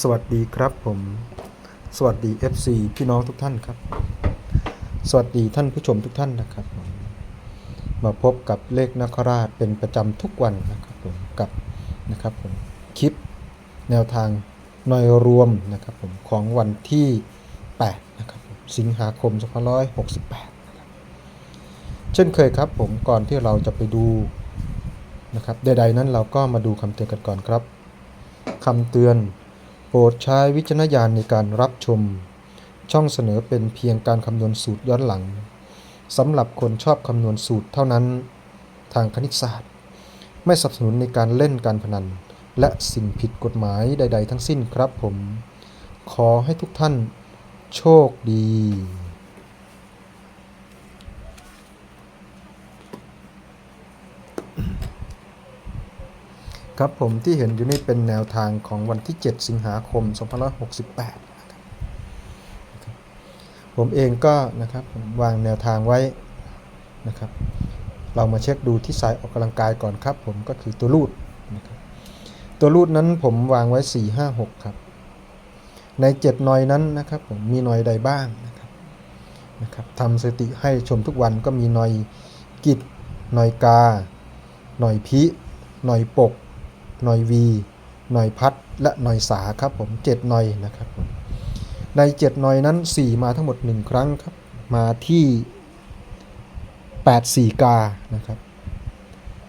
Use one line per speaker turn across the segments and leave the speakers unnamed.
สวัสดีครับผม สวัสดี FC พี่น้องทุกท่านครับ สวัสดีท่านผู้ชมทุกท่านนะครับ มาพบกับเลขนคราชเป็นประจำทุกวันนะครับผมกับนะครับผมคลิปแนวทางหน่อยรวมนะครับผมของวันที่8นะครับผมสิงหาคม2568นะครับเช่นเคยครับผมก่อนที่เราจะไปดูนะครับใดๆนั้นเราก็มาดูคำเตือนกันก่อนครับคำเตือน โปรดใช้วิจารณญาณในการรับชม ช่องเสนอเป็นเพียงการคำนวณสูตรย้อนหลังสำหรับคนชอบคำนวณสูตรเท่านั้น ทางคณิตศาสตร์ ไม่สนับสนุนในการเล่นการพนัน และสิ่งผิดกฎหมายใด ๆ ทั้งสิ้นครับผม ขอให้ทุกท่านโชคดี ครับผมที่เห็นอยู่นี่เป็นแนวทางของวันที่ 7 สิงหาคม 2568นะครับผมเองก็นะครับวางแนวทางไว้นะครับ เรามาเช็คดูที่สายออกกำลังกายก่อนครับ ผมก็คือตัวรูดนะครับตัวรูดนั้นผมวางไว้ 4 5 6 ครับ ใน 7 หน่อยนั้นนะครับผมมีหน่อยใดบ้างนะครับนะครับทำสติให้ชมทุกวันก็มีหน่อยกิจหน่อยกา หน่อยพิ หน่อยปก หน่อย V หน่อยพัดและหน่อยสาครับผม7หน่อยนะครับผมใน7หน่อยนั้น 4 มาทั้งหมด 1 ครั้งครับ มาที่8 4กานะครับ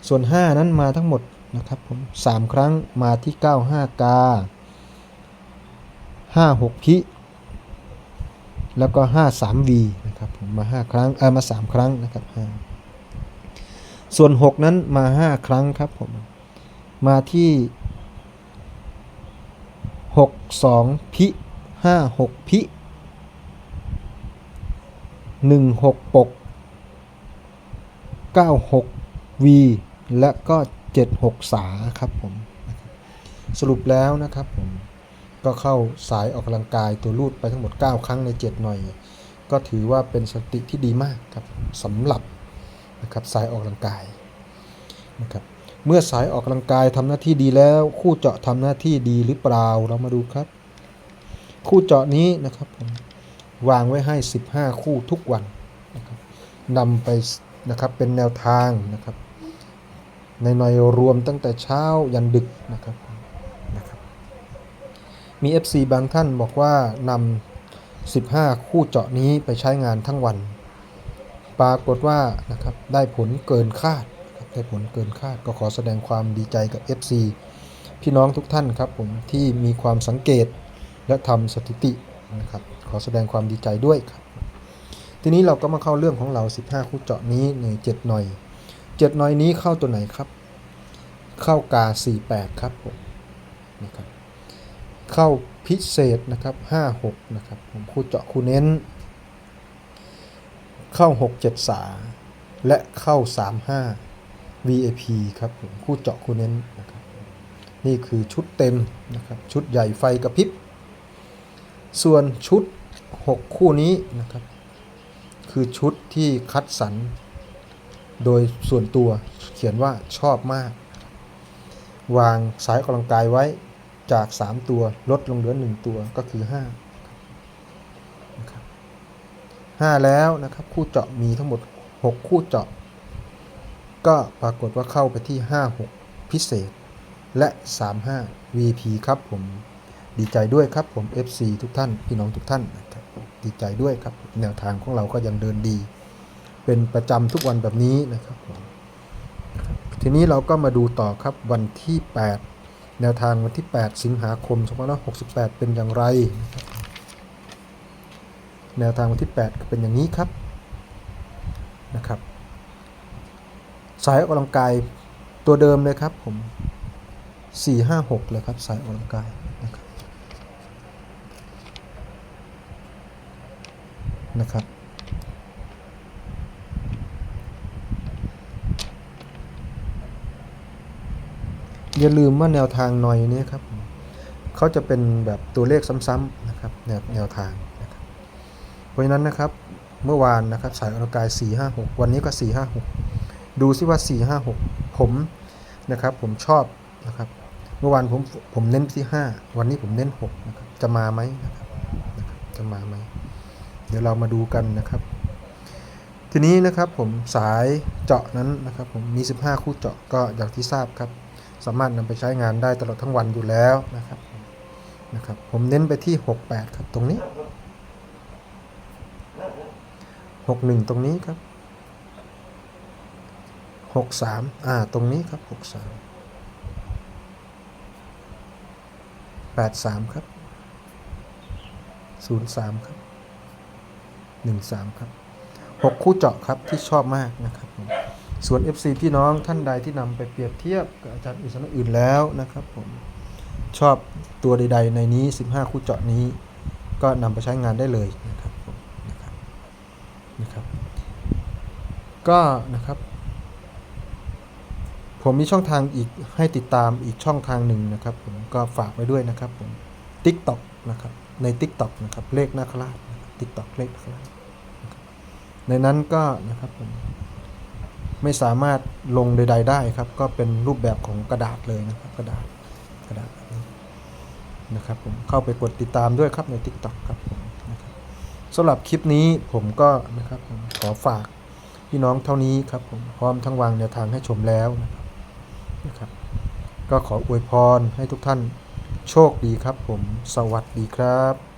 ส่วน 5 นั้นมาทั้งหมดนะครับผม3ครั้งมาที่ 9 5 กา 5 6 พิ แล้วก็ 5 3 V นะครับผมมา 5 ครั้งเออมา 3 ครั้งนะครับ 5 ส่วน 6 นั้นมา 5 ครั้งครับผม มาที่ 62 พิ 56 พิ 16 ปก 96 V และก็ 76 สาครับผม สรุปแล้วนะครับผม ก็เข้าสายออกกำลังกายตัวรูดไปทั้งหมด 9 ครั้งใน 7 หน่อย ก็ถือว่าเป็นสติที่ดีมากครับสำหรับนะครับสายออกกำลังกายนะครับ เมื่อสายออกกำลังกายทำหน้าที่ดีแล้ว คู่เจาะทำหน้าที่ดีหรือเปล่าเรามาดูครับ คู่เจาะนี้นะครับผมวางไว้ให้ 15 คู่ทุกวันนะครับนำไปนะครับเป็นแนวทางนะครับ ในหน่อยรวมตั้งแต่เช้ายันดึกนะครับนะครับมี FC บางท่านบอกว่านำ15 คู่เจาะนี้ไปใช้งานทั้งวัน ปรากฏว่านะครับได้ผลเกินคาด ได้ผลเกินคาดก็ขอแสดงความดีใจกับ FC พี่น้องทุกท่านครับผมที่มีความสังเกตและทำสถิตินะครับขอแสดงความดีใจด้วยครับ ทีนี้เราก็มาเข้าเรื่องของเรา 15 คู่เจาะนี้ใน7หน่อย 7 หน่อยนี้เข้าตัวไหนครับ เข้ากา 48 ครับผมนะครับเข้าพิเศษนะครับ 56 นะครับผมคู่เจาะคู่เน้น เข้า 67สาและเข้า 35 VAP ครับผมคู่เจาะคู่เน้นนะครับนี่คือชุดเต็มนะครับชุดใหญ่ไฟกระพริบ ส่วนชุด 6 คู่นี้นะครับ คือชุดที่คัดสรรโดยส่วนตัวเขียนว่าชอบมาก วางสายออกกำลังกายไว้จาก 3 ตัวลดลงเหลือ 1 ตัวก็คือ5นะครับ5แล้วนะครับคู่เจาะมีทั้งหมด 6 คู่เจาะ ก็ปรากฏว่าเข้าไปที่ 56 พิเศษ และ 35 VP ครับผม ดีใจด้วยครับผม FC ทุกท่าน พี่น้องทุกท่าน ดีใจด้วยครับ แนวทางของเราก็ยังเดินดี เป็นประจำทุกวันแบบนี้นะครับผมทีนี้เราก็มาดูต่อครับวันที่ 8 แนวทางวันที่ 8 สิงหาคม 2568 เป็นอย่างไร แนวทางวันที่ 8 เป็นอย่างนี้ครับ สายออกกำลังกายตัวเดิมเลยครับผม4 5 6เลยครับสายออกกำลังกายนะครับนะครับอย่าลืมว่าแนวทางหน่อยนี้ครับเขาจะเป็นแบบตัวเลขซ้ำๆนะครับแนวแนวทางนะครับเพราะฉะนั้นนะครับเมื่อวานนะครับสายออกกำลังกาย 4 5 6 วันนี้ก็ 4 5 6 ดูซิว่า 4 5 6 ผมนะครับ ผมชอบนะครับ เมื่อวานผมผมเน้นที่ 5 วันนี้ผมเน้น6นะครับจะมาไหมนะครับจะมาไหมเดี๋ยวเรามาดูกันนะครับ ทีนี้นะครับผมสายเจาะนั้นนะครับผมมี 15 คู่เจาะก็อย่างที่ทราบครับ สามารถนำไปใช้งานได้ตลอดทั้งวันอยู่แล้วนะครับนะครับผมเน้นไปที่ 68 ครับตรงนี้ 61 ตรงนี้ครับ 63อ่า ตรงนี้ครับ63 83ครับ03ครับ13ครับ6คู่เจาะครับที่ชอบมากนะครับผมส่วน FC พี่น้องท่านใดที่นำไปเปรียบเทียบกับอาจารย์อื่นสนักอื่นแล้วนะครับผมชอบตัวใด ๆ ในนี้ 15 คู่เจาะนี้ ก็นำไปใช้งานได้เลยนะครับผมนะครับนะครับ ก็นะครับ ผมมีช่องทางอีกให้ติดตามอีกช่องทางหนึ่งนะครับ ผมก็ฝากไว้ด้วยนะครับผม TikTok นะครับใน TikTok นะครับเลขนาคราชนะครับ TikTok เลขนาคราชในนั้นก็นะครับผมไม่สามารถลงใดๆได้ครับ ก็เป็นรูปแบบของกระดาษเลยนะครับ กระดาษกระดาษแบบนี้นะครับผมเข้าไปกดติดตามด้วยครับใน TikTok ครับผมนะครับสำหรับคลิปนี้ผมก็นะครับผมขอฝากพี่น้องเท่านี้ครับผมพร้อมทั้งวางแนวทางให้ชมแล้วนะครับ นะครับ ก็ขออวยพรให้ทุกท่านโชคดีครับผม สวัสดีครับ